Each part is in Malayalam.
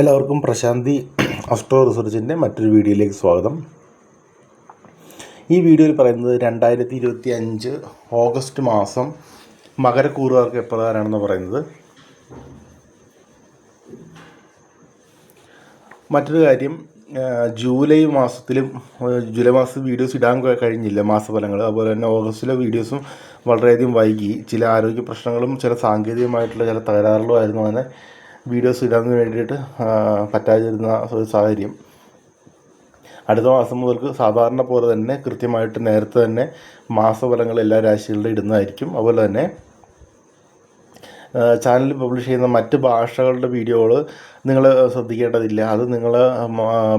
എല്ലാവർക്കും പ്രശാന്തി അസ്ട്രോ റിസർച്ചിന്റെ മറ്റൊരു വീഡിയോയിലേക്ക് സ്വാഗതം. ഈ വീഡിയോയിൽ പറയുന്നത് രണ്ടായിരത്തി ഇരുപത്തി അഞ്ച് ഓഗസ്റ്റ് മാസം മകരക്കൂറുകാർക്ക് എപ്രകാരമാണെന്ന് പറയുന്നത്. മറ്റൊരു കാര്യം ജൂലൈ മാസത്തിലും ജൂലൈ മാസത്തിൽ വീഡിയോസ് ഇടാൻ കഴിഞ്ഞില്ല മാസഫലങ്ങൾ. അതുപോലെ തന്നെ ഓഗസ്റ്റിലെ വീഡിയോസും വളരെയധികം വൈകി. ചില ആരോഗ്യ പ്രശ്നങ്ങളും ചില സാങ്കേതികമായിട്ടുള്ള ചില തകരാറുകളും ആയിരുന്നു അങ്ങനെ വീഡിയോസ് ഇടാൻ വേണ്ടിയിട്ട് പറ്റാതിരുന്ന ഒരു സാഹചര്യം. അടുത്ത മാസം മുതൽക്ക് സാധാരണ പോലെ തന്നെ കൃത്യമായിട്ട് നേരത്തെ തന്നെ മാസഫലങ്ങൾ എല്ലാ രാശികളിലും ഇടുന്നതായിരിക്കും. അതുപോലെ തന്നെ ചാനൽ പബ്ലിഷ് ചെയ്യുന്ന മറ്റ് ഭാഷകളുടെ വീഡിയോകൾ നിങ്ങൾ ശ്രദ്ധിക്കേണ്ടതില്ല. അത് നിങ്ങളെ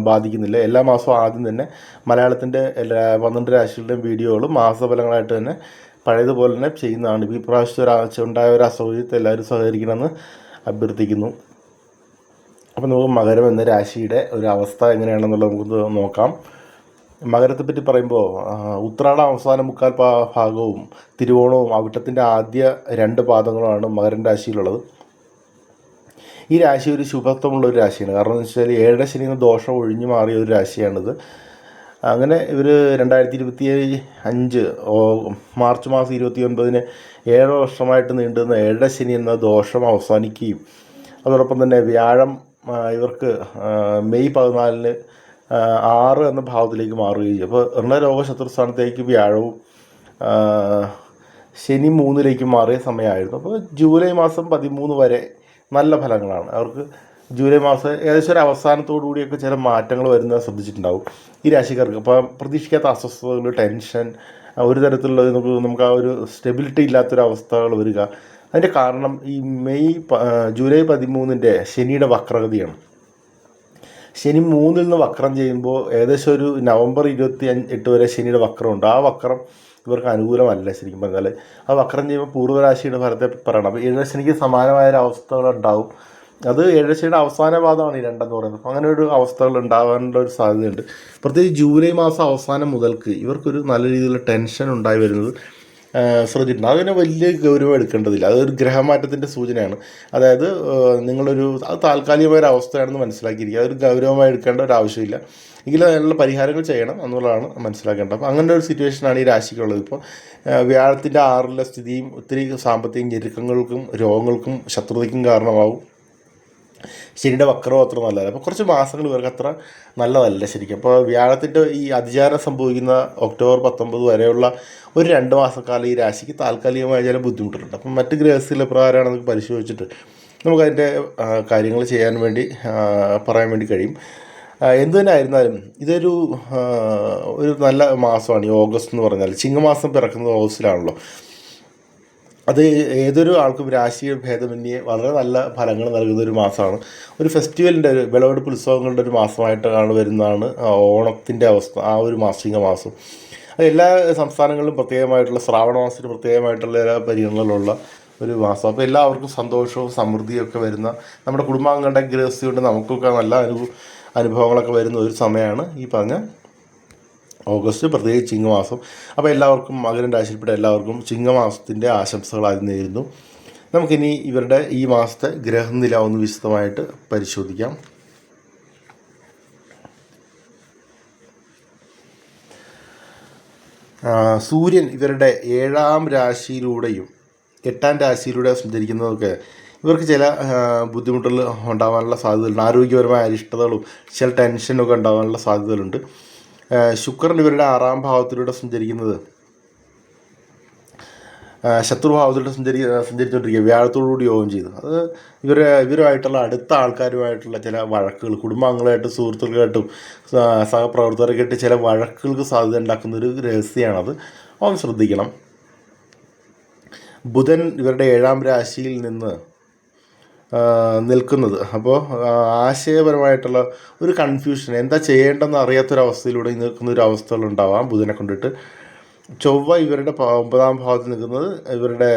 ബാധിക്കുന്നില്ല. എല്ലാ മാസവും ആദ്യം തന്നെ മലയാളത്തിന്റെ എല്ലാ പന്ത്രണ്ട് രാശികളുടെയും വീഡിയോകൾ മാസഫലങ്ങളായിട്ട് തന്നെ പഴയതുപോലെ തന്നെ ചെയ്യുന്നതാണ്. ഇപ്പോൾ ഇപ്രാവശ്യത്തെ ഒരാഴ്ച ഉണ്ടായ ഒരു അസൗകര്യത്തെ എല്ലാവരും സഹകരിക്കണമെന്ന് അഭ്യർത്ഥിക്കുന്നു. അപ്പോൾ നമുക്ക് മകരം എന്ന രാശിയുടെ ഒരു അവസ്ഥ എങ്ങനെയാണെന്നുള്ളത് നമുക്ക് നോക്കാം. മകരത്തെ പറ്റി പറയുമ്പോൾ ഉത്രാടം അവസാന മുക്കാൽ പാ- ഭാഗവും തിരുവോണവും അവിട്ടത്തിന്റെ ആദ്യ രണ്ട് പാദങ്ങളുമാണ് മകരൻ രാശിയിലുള്ളത്. ഈ രാശി ഒരു ശുഭത്വമുള്ള ഒരു രാശിയാണ്. കാരണം എന്ന് വെച്ചാൽ ഏഴര ശനി ദോഷം ഒഴിഞ്ഞു മാറിയ ഒരു രാശിയാണിത്. അങ്ങനെ ഇവർ രണ്ടായിരത്തി ഇരുപത്തി അഞ്ച് മാർച്ച് മാസം ഇരുപത്തി ഒൻപതിന് ഏഴ് വർഷമായിട്ട് നീണ്ടുന്ന ഏഴര ശനി എന്ന ദോഷം അവസാനിക്കുകയും അതോടൊപ്പം തന്നെ വ്യാഴം ഇവർക്ക് മെയ് പതിനാലിന് ആറ് എന്ന ഭാവത്തിലേക്ക് മാറുകയും ചെയ്യും. അപ്പോൾ ഋണരോഗ ശത്രുസ്ഥാനത്തേക്ക് വ്യാഴവും ശനി മൂന്നിലേക്ക് മാറിയ സമയമായിരുന്നു. അപ്പോൾ ജൂലൈ മാസം പതിമൂന്ന് വരെ നല്ല ഫലങ്ങളാണ്. അവർക്ക് ജൂലൈ മാസം ഏകദേശം ഒരു അവസാനത്തോടു കൂടിയൊക്കെ ചില മാറ്റങ്ങൾ വരുന്നത് ശ്രദ്ധിച്ചിട്ടുണ്ടാവും ഈ രാശിക്കാർക്ക്. അപ്പോൾ പ്രതീക്ഷിക്കാത്ത അസ്വസ്ഥതകൾ ടെൻഷൻ ഒരു തരത്തിലുള്ള നമുക്ക് നമുക്ക് ആ ഒരു സ്റ്റെബിലിറ്റി ഇല്ലാത്തൊരു അവസ്ഥകൾ വരിക അതിന്റെ കാരണം ഈ മെയ് ജൂലൈ പതിമൂന്നിന്റെ ശനിയുടെ വക്രഗതിയാണ്. ശനി മൂന്നിൽ നിന്ന് വക്രം ചെയ്യുമ്പോൾ ഏകദേശം ഒരു നവംബർ ഇരുപത്തി അഞ്ച് എട്ട് വരെ ശനിയുടെ വക്രമുണ്ട്. ആ വക്രം ഇവർക്ക് അനുകൂലമല്ല ശരിക്കും പറഞ്ഞാൽ ആ വക്രം ചെയ്യുമ്പോൾ പൂർവരാശിയുടെ ഫലത്തെ പറയണം. അപ്പോൾ ഏഴരശനിക്ക് സമാനമായ ഒരു അവസ്ഥകൾ ഉണ്ടാവും. അത് ഏഴരശനിയുടെ അവസാന പാദമാണ് ഈ രണ്ടെന്ന് പറയുന്നത്. അപ്പോൾ അങ്ങനെ ഒരു അവസ്ഥകൾ ഉണ്ടാകാനുള്ള ഒരു സാധ്യതയുണ്ട്. പ്രത്യേകിച്ച് ജൂലൈ മാസം അവസാനം മുതൽക്ക് ഇവർക്കൊരു നല്ല രീതിയിലുള്ള ടെൻഷൻ ഉണ്ടായി വരുന്നത് ശ്രദ്ധിച്ചിട്ടുണ്ട് അതിനെ വലിയ ഗൗരവം എടുക്കേണ്ടതില്ല. അതൊരു ഗ്രഹമാറ്റത്തിന്റെ സൂചനയാണ്. അതായത് നിങ്ങളൊരു അത് താൽക്കാലികമായ ഒരു അവസ്ഥയാണെന്ന് മനസ്സിലാക്കിയിരിക്കുക. അതൊരു ഗൗരവമായി എടുക്കേണ്ട ഒരു ആവശ്യമില്ല. എങ്കിലും അതിനുള്ള പരിഹാരങ്ങൾ ചെയ്യണം എന്നുള്ളതാണ് മനസ്സിലാക്കേണ്ടത്. അപ്പോൾ അങ്ങനെ ഒരു സിറ്റുവേഷനാണ് ഈ രാശിക്കുള്ളത്. ഇപ്പോൾ വ്യാഴത്തിന്റെ ആറിലെ സ്ഥിതിയും ഒത്തിരി സാമ്പത്തിക ഞെരുക്കങ്ങൾക്കും രോഗങ്ങൾക്കും ശത്രുതയ്ക്കും കാരണമാവും. ശനിയുടെ വക്രവും അത്ര നല്ലതല്ല. അപ്പോൾ കുറച്ച് മാസങ്ങൾ ഇവർക്ക് അത്ര നല്ലതല്ല ശരിക്കും. അപ്പോൾ വ്യാഴത്തിന്റെ ഈ അതിചാരം സംഭവിക്കുന്ന ഒക്ടോബർ പത്തൊമ്പത് വരെയുള്ള ഒരു രണ്ട് മാസക്കാലം ഈ രാശിക്ക് താൽക്കാലികമായ ചില ബുദ്ധിമുട്ടുണ്ട് അപ്പം മറ്റ് ഗ്രഹസ്ഥിലെ പ്രകാരമാണെന്ന് പരിശോധിച്ചിട്ട് നമുക്കതിന്റെ കാര്യങ്ങൾ ചെയ്യാൻ വേണ്ടി പറയാൻ വേണ്ടി കഴിയും. എന്തു തന്നെ ആയിരുന്നാലും ഇതൊരു ഒരു നല്ല മാസമാണ് ഈ ഓഗസ്റ്റ് എന്ന് പറഞ്ഞാൽ ചിങ്ങമാസം പിറക്കുന്നത് ഓഗസ്റ്റിലാണല്ലോ. അത് ഏതൊരു ആൾക്കും രാശിയ ഭേദമന്യേ വളരെ നല്ല ഫലങ്ങൾ നൽകുന്ന ഒരു മാസമാണ്. ഒരു ഫെസ്റ്റിവലിന്റെ ഒരു വിളവെടുപ്പ് ഉത്സവങ്ങളുടെ ഒരു മാസമായിട്ടാണ് വരുന്നതാണ് ഓണത്തിന്റെ അവസ്ഥ ആ ഒരു മാസിക മാസം. അത് എല്ലാ സംസ്ഥാനങ്ങളിലും പ്രത്യേകമായിട്ടുള്ള ശ്രാവണ മാസത്തിന് പ്രത്യേകമായിട്ടുള്ള എല്ലാ പരിഗണനകളുള്ള ഒരു മാസം. അപ്പോൾ എല്ലാവർക്കും സന്തോഷവും സമൃദ്ധിയും ഒക്കെ വരുന്ന നമ്മുടെ കുടുംബാംഗങ്ങളുടെ കൊണ്ട് നമുക്കൊക്കെ നല്ല അനുഭവ അനുഭവങ്ങളൊക്കെ വരുന്ന ഒരു സമയമാണ് ഈ പറഞ്ഞ ഓഗസ്റ്റ് പ്രത്യേകിച്ച് ചിങ്ങമാസം. അപ്പോൾ എല്ലാവർക്കും മകരം രാശിയിൽപ്പെട്ട എല്ലാവർക്കും ചിങ്ങമാസത്തിന്റെ ആശംസകൾ ആദ്യം നേരുന്നു. നമുക്കിനി ഇവരുടെ ഈ മാസത്തെ ഗ്രഹനില ഒന്ന് വിശദമായിട്ട് പരിശോധിക്കാം. സൂര്യൻ ഇവരുടെ ഏഴാം രാശിയിലൂടെയും എട്ടാം രാശിയിലൂടെ സഞ്ചരിക്കുന്നതൊക്കെ ഇവർക്ക് ചില ബുദ്ധിമുട്ടുകൾ ഉണ്ടാകാനുള്ള സാധ്യതകളുണ്ട്. ആരോഗ്യപരമായ അരിഷ്ടതകളും ചില ടെൻഷനൊക്കെ ഉണ്ടാകാനുള്ള സാധ്യതകളുണ്ട്. ശുക്രൻ ഇവരുടെ ആറാം ഭാവത്തിലൂടെ സഞ്ചരിക്കുന്നത്. ശത്രുഭാവത്തിലൂടെ സഞ്ചരി സഞ്ചരിച്ചുകൊണ്ടിരിക്കുക വ്യാഴത്തോടുകൂടി യോഗം ചെയ്തു അത് ഇവർ ഇവരുമായിട്ടുള്ള അടുത്ത ആൾക്കാരുമായിട്ടുള്ള ചില വഴക്കുകൾ കുടുംബാംഗങ്ങളായിട്ടും സുഹൃത്തുക്കളായിട്ടും സഹപ്രവർത്തകർക്കായിട്ട് ചില വഴക്കുകൾക്ക് സാധ്യത ഉണ്ടാക്കുന്ന ഒരു രഹസ്യമാണത്. ഒന്ന് ശ്രദ്ധിക്കണം. ബുധൻ ഇവരുടെ ഏഴാം രാശിയിൽ നിന്ന് നിൽക്കുന്നത്. അപ്പോൾ ആശയപരമായിട്ടുള്ള ഒരു കൺഫ്യൂഷൻ എന്താ ചെയ്യേണ്ടെന്ന് അറിയാത്തൊരവസ്ഥയിലൂടെ നിൽക്കുന്ന ഒരു അവസ്ഥകളുണ്ടാവാം ബുധനെ കൊണ്ടിട്ട്. ചൊവ്വ ഇവരുടെ ഒമ്പതാം ഭാവത്തിൽ നിൽക്കുന്നത് ഇവരുടെ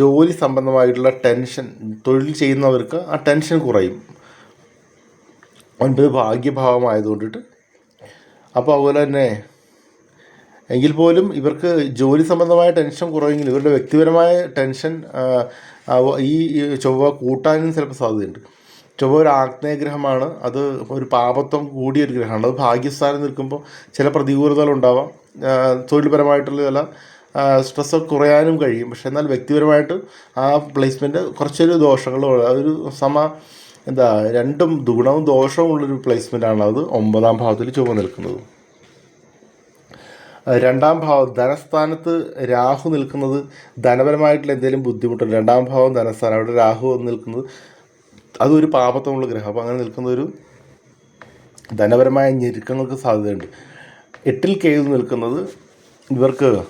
ജോലി സംബന്ധമായിട്ടുള്ള ടെൻഷൻ തൊഴിൽ ചെയ്യുന്നവർക്ക് ആ ടെൻഷൻ കുറയും. ഒൻപത് ഭാഗ്യഭാവമായതുകൊണ്ടിട്ട് അപ്പോൾ അതുപോലെ തന്നെ എങ്കിൽ പോലും ഇവർക്ക് ജോലി സംബന്ധമായ ടെൻഷൻ കുറവെങ്കിലും ഇവരുടെ വ്യക്തിപരമായ ടെൻഷൻ ഈ ചൊവ്വ കൂട്ടാനും ചിലപ്പോൾ സാധ്യതയുണ്ട്. ചൊവ്വ ഒരു ആഗ്നേയഗ്രഹമാണ് അത് ഒരു പാപത്വം കൂടിയ ഒരു ഗ്രഹമാണ്. അത് ഭാഗ്യസ്ഥാനം നിൽക്കുമ്പോൾ ചില പ്രതികൂലതകൾ ഉണ്ടാവാം. തൊഴിൽപരമായിട്ടുള്ള ചില സ്ട്രെസ് കുറയാനും കഴിയും. പക്ഷെ എന്നാൽ വ്യക്തിപരമായിട്ട് ആ പ്ലേസ്മെന്റ് കുറച്ചൊരു ദോഷങ്ങളും ഒരു സമ എന്താ രണ്ടും ഗുണവും ദോഷവും ഉള്ളൊരു പ്ലേസ്മെന്റാണ് അത് ഒമ്പതാം ഭാവത്തിൽ ചുവ നിൽക്കുന്നത്. രണ്ടാം ഭാവം ധനസ്ഥാനത്ത് രാഹു നിൽക്കുന്നത് ധനപരമായിട്ടുള്ള എന്തെങ്കിലും ബുദ്ധിമുട്ടുണ്ട്? രണ്ടാം ഭാവം ധനസ്ഥാനം അവിടെ രാഹു നിൽക്കുന്നത് അതൊരു പാപത്വമുള്ള ഗ്രഹം. അപ്പോൾ അങ്ങനെ നിൽക്കുന്ന ഒരു ധനപരമായ ഞെരുക്കങ്ങൾക്ക് സാധ്യതയുണ്ട്. എട്ടിൽ കേതു നിൽക്കുന്നത് ഇവർക്ക്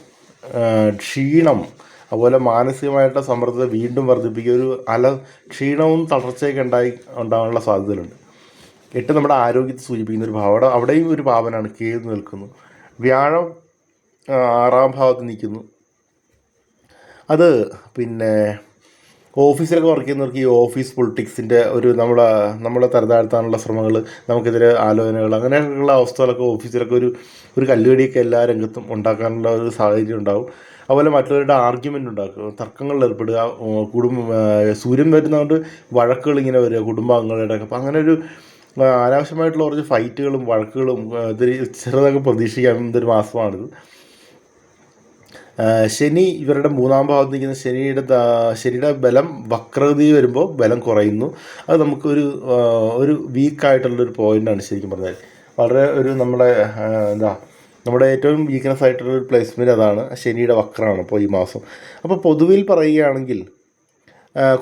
ക്ഷീണം അതുപോലെ മാനസികമായിട്ടുള്ള സമ്മർദ്ദത്തെ വീണ്ടും വർദ്ധിപ്പിക്കുക ഒരു അല ക്ഷീണവും തളർച്ചയൊക്കെ ഉണ്ടായി ഉണ്ടാകാനുള്ള സാധ്യതകളുണ്ട്. എട്ട് നമ്മുടെ ആരോഗ്യത്തെ സൂചിപ്പിക്കുന്ന ഒരു ഭാവം. അവിടെ അവിടെയും ഒരു ഭാവനാണ് കേതു നിൽക്കുന്നു വ്യാഴം ആറാം ഭാവത്ത് നിൽക്കുന്നു. അത് പിന്നെ ഓഫീസിലൊക്കെ വർക്ക് ചെയ്യുന്നവർക്ക് ഈ ഓഫീസ് പൊളിറ്റിക്സിന്റെ ഒരു നമ്മളെ നമ്മളെ തരതാഴ്ത്താനുള്ള ശ്രമങ്ങൾ നമുക്കെതിരെ ആലോചനകൾ അങ്ങനെയുള്ള അവസ്ഥകളൊക്കെ ഓഫീസിലൊക്കെ ഒരു ഒരു കല്ലുകടിയൊക്കെ എല്ലാ രംഗത്തും ഉണ്ടാക്കാനുള്ള ഒരു സാഹചര്യം ഉണ്ടാവും. അതുപോലെ മറ്റുള്ളവരുടെ ആർഗ്യുമെന്റ് ഉണ്ടാക്കുക തർക്കങ്ങളിൽ ഏർപ്പെടുക കുടുംബ സൂര്യൻ വരുന്നതുകൊണ്ട് വഴക്കുകൾ ഇങ്ങനെ വരിക കുടുംബാംഗങ്ങളുടെ ഒക്കെ അപ്പം അങ്ങനെ ഒരു അനാവശ്യമായിട്ടുള്ള കുറച്ച് ഫൈറ്റുകളും വഴക്കുകളും ഇതിൽ ചെറുതൊക്കെ പ്രതീക്ഷിക്കാവുന്ന ഒരു മാസമാണിത്. ശനി ഇവരുടെ മൂന്നാം ഭാഗത്ത് നിൽക്കുന്ന ശനിയുടെ ശനിയുടെ ബലം വക്രതി വരുമ്പോൾ ബലം കുറയുന്നു. അത് നമുക്കൊരു ഒരു വീക്കായിട്ടുള്ളൊരു പോയിന്റാണ് ശരിക്കും പറഞ്ഞാൽ. വളരെ ഒരു നമ്മുടെ എന്താ നമ്മുടെ ഏറ്റവും വീക്ക്നെസ് ആയിട്ടുള്ള ഒരു പ്ലേസ്മെന്റ് അതാണ് ശനിയുടെ വക്രമാണ് അപ്പോൾ ഈ മാസം. അപ്പോൾ പൊതുവിൽ പറയുകയാണെങ്കിൽ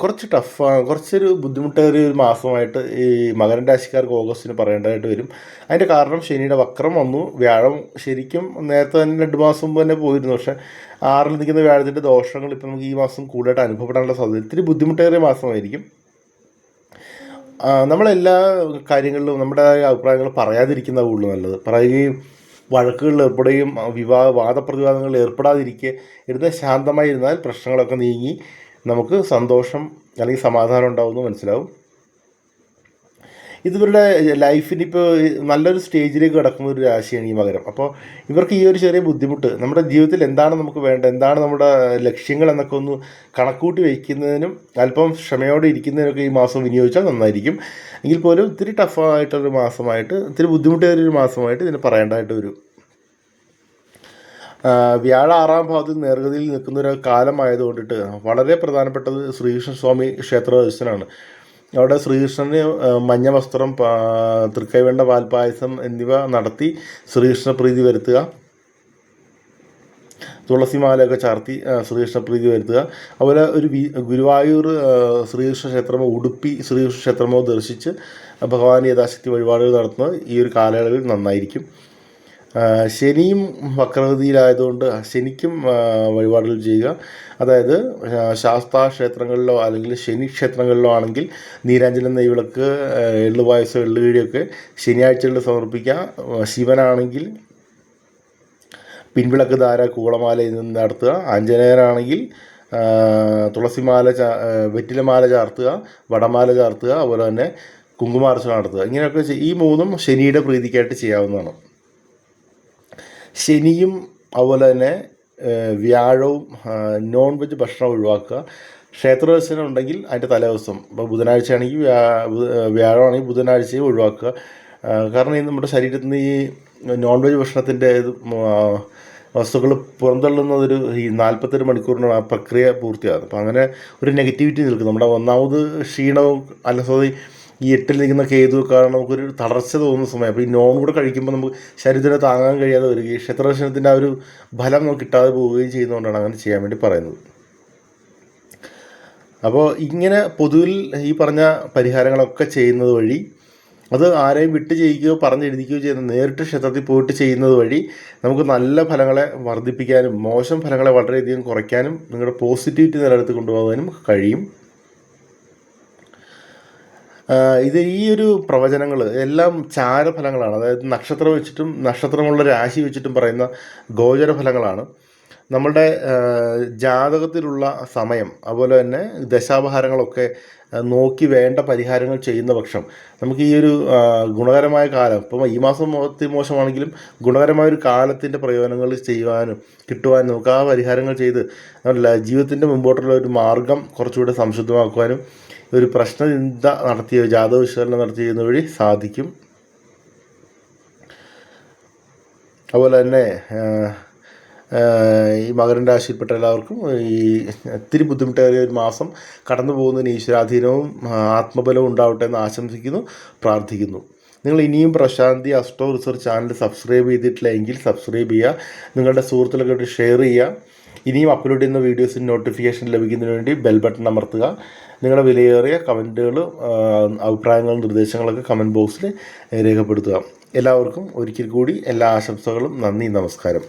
കുറച്ച് ടഫാണ് കുറച്ചൊരു ബുദ്ധിമുട്ടേറിയ ഒരു മാസമായിട്ട് ഈ മകരൻ രാശിക്കാർക്ക് ഓഗസ്റ്റിന് പറയേണ്ടതായിട്ട് വരും. അതിന്റെ കാരണം ശനിയുടെ വക്രം വന്നു. വ്യാഴം ശരിക്കും നേരത്തെ തന്നെ രണ്ട് മാസം മുമ്പ് തന്നെ പോയിരുന്നു. പക്ഷേ ആറിൽ നിൽക്കുന്ന വ്യാഴത്തിന്റെ ദോഷങ്ങൾ ഇപ്പം നമുക്ക് ഈ മാസം കൂടുതലായിട്ട് അനുഭവപ്പെടാനുള്ള സാധ്യത ഇത്തിരി ബുദ്ധിമുട്ടേറിയ മാസമായിരിക്കും. നമ്മളെല്ലാ കാര്യങ്ങളിലും നമ്മുടെ അഭിപ്രായങ്ങൾ പറയാതിരിക്കുന്ന കൂടുതൽ നല്ലത്. പറയുകയും വഴക്കുകളിൽ ഏർപ്പെടുകയും വിവാഹ വാദപ്രതിവാദങ്ങളിൽ ഏർപ്പെടാതിരിക്കുക ഇരുന്ന് ശാന്തമായി ഇരുന്നാൽ പ്രശ്നങ്ങളൊക്കെ നീങ്ങി നമുക്ക് സന്തോഷം അല്ലെങ്കിൽ സമാധാനം ഉണ്ടാവുമെന്ന് മനസ്സിലാവും. ഇതിവരുടെ ലൈഫിന് ഇപ്പോൾ നല്ലൊരു സ്റ്റേജിലേക്ക് കിടക്കുന്ന ഒരു രാശിയാണ് ഈ മകരം. അപ്പോൾ ഇവർക്ക് ഈ ഒരു ചെറിയ ബുദ്ധിമുട്ട് നമ്മുടെ ജീവിതത്തിൽ എന്താണ് നമുക്ക് വേണ്ടത് എന്താണ് നമ്മുടെ ലക്ഷ്യങ്ങൾ എന്നൊക്കെ ഒന്ന് കണക്കൂട്ടി വയ്ക്കുന്നതിനും അല്പം ക്ഷമയോടെ ഇരിക്കുന്നതിനൊക്കെ ഈ മാസം വിനിയോഗിച്ചാൽ നന്നായിരിക്കും. എങ്കിൽ പോലും ഇത്തിരി ടഫായിട്ടൊരു മാസമായിട്ട് ഇത്തിരി ബുദ്ധിമുട്ടേറിയൊരു മാസമായിട്ട് ഇതിന് പറയേണ്ടതായിട്ട് വരും. വ്യാഴ ആറാം ഭാവത്തിൽ നേർഗതിയിൽ നിൽക്കുന്ന ഒരു കാലമായതുകൊണ്ടിട്ട് വളരെ പ്രധാനപ്പെട്ടത് ശ്രീകൃഷ്ണ സ്വാമി ക്ഷേത്ര ദർശനമാണ്. അവിടെ ശ്രീകൃഷ്ണന് മഞ്ഞ വസ്ത്രം തൃക്കൈവേണ്ട പാൽപ്പായസം എന്നിവ നടത്തി ശ്രീകൃഷ്ണ പ്രീതി വരുത്തുക. തുളസിമാലയൊക്കെ ചാർത്തി ശ്രീകൃഷ്ണ പ്രീതി വരുത്തുക. അതുപോലെ ഒരു ഗുരുവായൂർ ശ്രീകൃഷ്ണ ക്ഷേത്രമോ ഉടുപ്പി ശ്രീകൃഷ്ണ ക്ഷേത്രമോ ദർശിച്ച് ഭഗവാൻ യഥാശക്തി വഴിപാടുകൾ നടത്തുന്നത് ഈ ഒരു കാലയളവിൽ നന്നായിരിക്കും. ശനിയും വക്രഗതിയിലായതുകൊണ്ട് ശനിക്കും വഴിപാടുകൾ ചെയ്യുക. അതായത് ശാസ്താ ക്ഷേത്രങ്ങളിലോ അല്ലെങ്കിൽ ശനി ക്ഷേത്രങ്ങളിലോ ആണെങ്കിൽ നീരാഞ്ജനം നെയ്വിളക്ക് ആ, എള്ള് പായസം എള്ളുകീഴിയൊക്കെ ശനിയാഴ്ചകളിൽ സമർപ്പിക്കുക. ശിവനാണെങ്കിൽ പിൻവിളക്ക് ധാര കൂളമാലയിൽ നിന്ന് നടത്തുക. ആഞ്ജനേയനാണെങ്കിൽ തുളസിമാല ചാ വെറ്റിലമാല ചാർത്തുക വടമാല ചാർത്തുക അതുപോലെ തന്നെ കുങ്കുമാർച്ച നടത്തുക. ഇങ്ങനെയൊക്കെ ഈ മൂന്നും ശനിയുടെ പ്രീതിക്കായിട്ട് ചെയ്യാവുന്നതാണ്. ശനിയും അതുപോലെ തന്നെ വ്യാഴവും നോൺ വെജ് ഭക്ഷണം ഒഴിവാക്കുക. ക്ഷേത്ര ദർശനം ഉണ്ടെങ്കിൽ അതിന്റെ തലേദിവസം. ഇപ്പോൾ ബുധനാഴ്ച ആണെങ്കിൽ വ്യാ ബു- വ്യാഴമാണെങ്കിൽ ബുധനാഴ്ചയും ഒഴിവാക്കുക. കാരണം ഈ നമ്മുടെ ശരീരത്തിൽ നിന്ന് ഈ നോൺ വെജ് ഭക്ഷണത്തിന്റെ ഇത് വസ്തുക്കൾ പുറന്തള്ളുന്നതൊരു ഈ നാൽപ്പത്തെട്ട് മണിക്കൂറിന് ആ പ്രക്രിയ പൂർത്തിയാകും. അപ്പോൾ അങ്ങനെ ഒരു നെഗറ്റിവിറ്റി നിൽക്കും. നമ്മുടെ ഒന്നാമത് ക്ഷീണവും അലസതയും ഈ എട്ടിൽ നിൽക്കുന്ന കേതു കാരണം നമുക്കൊരു തളർച്ച തോന്നുന്ന സമയം. അപ്പോൾ ഈ നോൺ കൂടെ കഴിക്കുമ്പോൾ നമുക്ക് ശരീരത്തിന് താങ്ങാൻ കഴിയാതെ വരികയും ക്ഷേത്രദർശനത്തിന്റെ ആ ഒരു ഫലം നമുക്ക് കിട്ടാതെ പോവുകയും ചെയ്യുന്നതുകൊണ്ടാണ് അങ്ങനെ ചെയ്യാൻ വേണ്ടി പറയുന്നത്. അപ്പോൾ ഇങ്ങനെ പൊതുവിൽ ഈ പറഞ്ഞ പരിഹാരങ്ങളൊക്കെ ചെയ്യുന്നത് വഴി അത് ആരെയും വിട്ട് ചെയ്യിക്കുകയോ പറഞ്ഞെഴുതിക്കുകയോ ചെയ്യുന്ന നേരിട്ട് ക്ഷേത്രത്തിൽ പോയിട്ട് ചെയ്യുന്നത് വഴി നമുക്ക് നല്ല ഫലങ്ങളെ വർദ്ധിപ്പിക്കാനും മോശം ഫലങ്ങളെ വളരെയധികം കുറയ്ക്കാനും നിങ്ങളുടെ പോസിറ്റിവിറ്റി നിലനിർത്തി കൊണ്ടുപോകാനും കഴിയും. ഇത് ഈ ഒരു പ്രവചനങ്ങൾ എല്ലാം ചാരഫലങ്ങളാണ്. അതായത് നക്ഷത്രം വെച്ചിട്ടും നക്ഷത്രമുള്ള രാശി വെച്ചിട്ടും പറയുന്ന ഗോചര ഫലങ്ങളാണ് നമ്മളുടെ ജാതകത്തിലുള്ള സമയം അതുപോലെ തന്നെ ദശാപഹാരങ്ങളൊക്കെ നോക്കി വേണ്ട പരിഹാരങ്ങൾ ചെയ്യുന്ന പക്ഷം നമുക്ക് ഈ ഒരു ഗുണകരമായ കാലം ഇപ്പം ഈ മാസം ഒത്തിരി മോശമാണെങ്കിലും ഗുണകരമായ ഒരു കാലത്തിന്റെ പ്രയോജനങ്ങൾ ചെയ്യുവാനും കിട്ടുവാനും നമുക്ക് ആ പരിഹാരങ്ങൾ ചെയ്ത് ജീവിതത്തിന്റെ മുമ്പോട്ടുള്ള ഒരു മാർഗം കുറച്ചുകൂടെ സംശുദ്ധമാക്കുവാനും ഒരു പ്രശ്നചിന്ത നടത്തിയ ജാതക വിശകലനം ചെയ്യുന്ന വഴി സാധിക്കും. അതുപോലെ തന്നെ ഈ മകരൻ രാശിയിൽപ്പെട്ട എല്ലാവർക്കും ഈ ഒത്തിരി ബുദ്ധിമുട്ടേറിയ ഒരു മാസം കടന്നു പോകുന്നതിന് ഈശ്വരാധീനവും ആത്മബലവും ഉണ്ടാവട്ടെ എന്ന് ആശംസിക്കുന്നു പ്രാർത്ഥിക്കുന്നു. നിങ്ങൾ ഇനിയും Prashanti astro research channel subscribe ചെയ്തിട്ടില്ല എങ്കിൽ സബ്സ്ക്രൈബ് ചെയ്യുക. നിങ്ങളുടെ സുഹൃത്തുക്കളൊക്കെ ഷെയർ ചെയ്യുക. ഇനിയും അപ്ലോഡ് ചെയ്യുന്ന വീഡിയോസിന് നോട്ടിഫിക്കേഷൻ ലഭിക്കുന്നതിന് വേണ്ടി ബെൽ ബട്ടൺ അമർത്തുക. നിങ്ങളുടെ വിലയേറിയ കമന്റുകൾ അഭിപ്രായങ്ങളും നിർദ്ദേശങ്ങളൊക്കെ കമന്റ് ബോക്സിൽ രേഖപ്പെടുത്തുക. എല്ലാവർക്കും ഒരിക്കൽ കൂടി എല്ലാ ആശംസകളും നന്ദി നമസ്കാരം.